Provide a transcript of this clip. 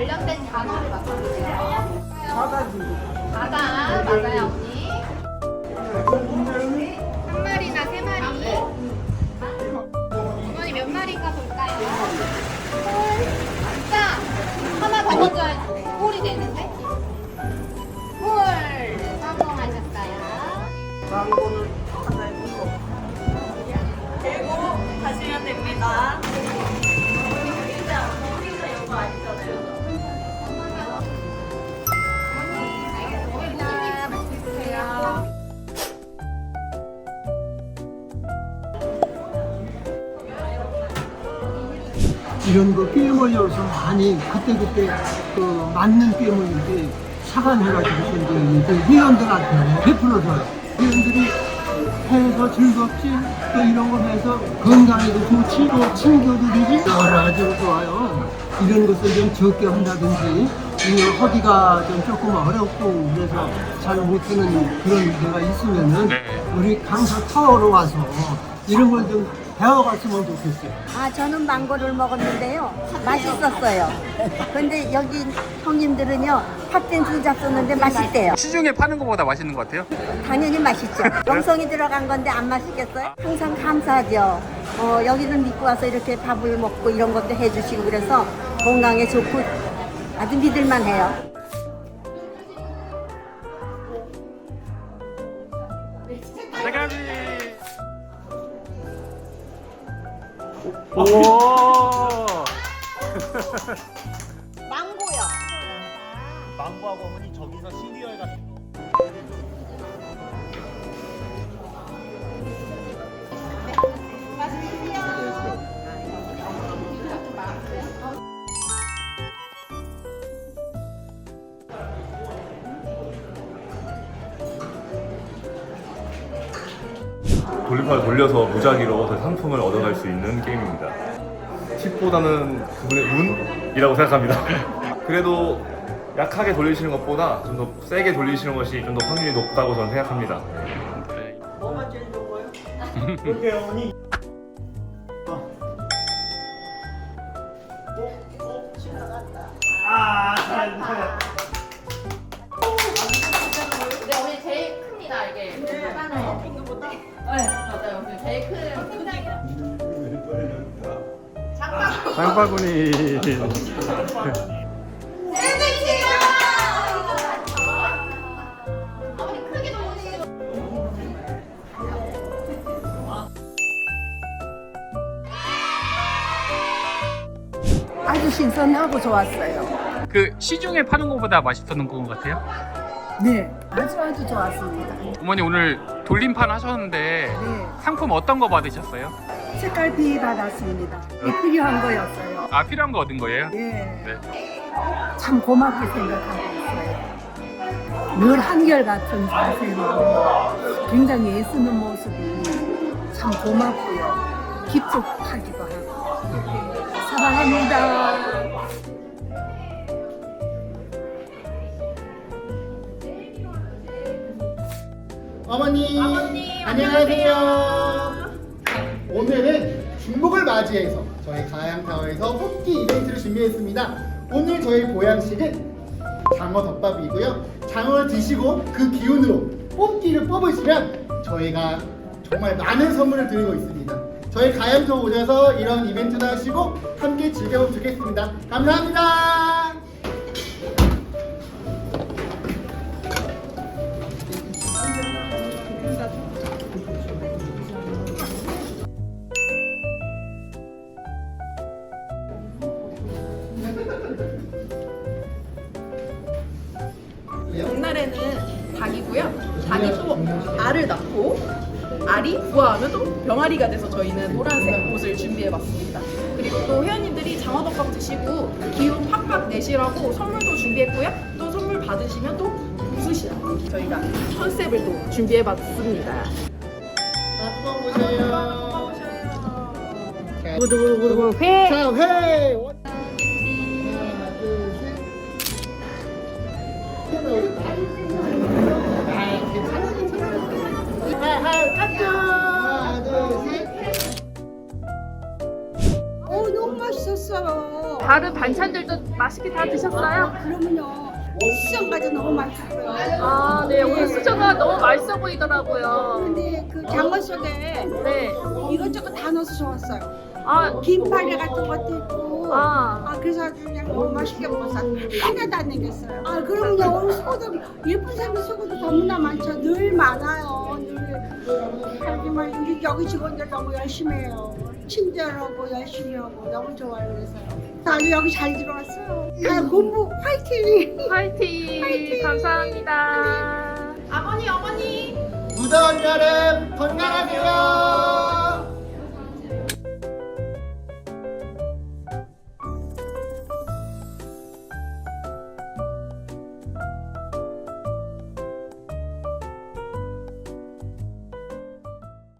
관련된 단어를 맞춰보세요. 바다지. 바다 맞아요 언니. 한 마리나 세 마리. 어머니 몇 마리인가 볼까요? 자 하나 더 먼저 홀이 되는데. 홀 성공하셨어요. 이런 거 게임을여서 많이 그때그때 그 맞는 게임인데 사관해가지고 이제 회원들한테 베풀어줘요. 회원들이 해서 즐겁지 또 이런 거 해서 건강에도 좋지 또 친구들이지 여러 가지로 좋아요. 이런 것을 좀 적게 한다든지 이 허리가 좀 조금 어렵고 그래서 잘 못하는 그런 데가 있으면은 우리 강서 타워로 와서 이런 걸좀 배워갔으면 좋겠어요. 아, 저는 망고를 먹었는데요. 맛있었어요. 근데 여기 형님들은요, 팥빙수 잡수는데 맛있대요. 시중에 파는 것보다 맛있는 것 같아요. 당연히 맛있죠. 정성이 들어간 건데 안 맛있겠어요? 항상 감사하죠. 어, 여기는 믿고 와서 이렇게 밥을 먹고 이런 것도 해주시고 그래서 건강에 좋고 아주 믿을만 해요. 대가 오. 망고요. 망고하고 어머니 저기서 시리얼 같은 거. 돌림판을 돌려서 무작위로 그 상품을 얻어갈 수 있는 게임입니다. 팁보다는 그분의 운이라고 생각합니다. 그래도 약하게 돌리시는 것보다 좀 더 세게 돌리시는 것이 좀 더 확률이 높다고 저는 생각합니다. 뭐가 제일 좋아요? 그렇게 어머니. 어. 어? 어? 지나갔다. 아, 잘 큽니다, 이게. 작아요. 핑크보다? 네, 맞아요. 그 제일 큰. 장바구니. 넣으시고. 아주 신선하고 좋았어요. 그 시중에 파는 것보다 맛있었는 것 같아요. 네, 아주 아주 좋았습니다. 어머니 오늘 돌림판 하셨는데 네, 상품 어떤 거 받으셨어요? 색깔비 받았습니다. 필요한 거였어요. 아 필요한 거 얻은 거예요? 예. 네. 참 고맙게 생각하고 있어요. 늘 한결같은 자세로 굉장히 애쓰는 모습이 참 고맙고요. 기특하기도 하고. 사랑합니다. 어머니, 안녕하세요. 오늘은 중복을 맞이해서 저희 가양타워에서 뽑기 이벤트를 준비했습니다. 오늘 저희 보양식은 장어 덮밥이고요. 장어를 드시고 그 기운으로 뽑기를 뽑으시면 저희가 정말 많은 선물을 드리고 있습니다. 저희 가양타워 오셔서 이런 이벤트도 하시고 함께 즐겨보면 좋겠습니다. 감사합니다. 닭이고요. 닭이 또 알을 낳고 알이 부화하면 또 병아리가 돼서 저희는 노란색 옷을 준비해봤습니다. 그리고 또 회원님들이 장어덮밥 드시고 기운 팍팍 내시라고 선물도 준비했고요. 또 선물 받으시면 또 웃으시라고 저희가 컨셉을 또 준비해봤습니다. 한번 보세요. 자, 회. 자, 회. 하. 하나, 둘, 셋. 오, 너무 맛있었어요. 다른 반찬들도 맛있게 다 드셨어요? 그러면요. 수정까지 너무 맛있어요. 아, 네. 오늘 수저가 너무 맛있어 보이더라고요. 근데 그 장어 속에 네. 이것저것 다 넣어서 좋았어요. 아, 김파리 같은 것도 있고. 아. 아, 그래서 아주 그냥 너무 맛있게 먹었어요. 하나도 안 남겼어요. 아, 그럼요. 오늘 수고도, 예쁜 사람이 수고도 너무나 많죠. 늘 많아요. 늘. 하지만 우리 여기 직원들 너무 열심히 해요. 친절하고 열심히 하고 너무 좋아요. 그래서요. 아주 여기 잘 들어왔어요. 다 공부 화이팅! 화이팅! 감사합니다. 아버니, 어머니. 무더운 여름 건강하세요.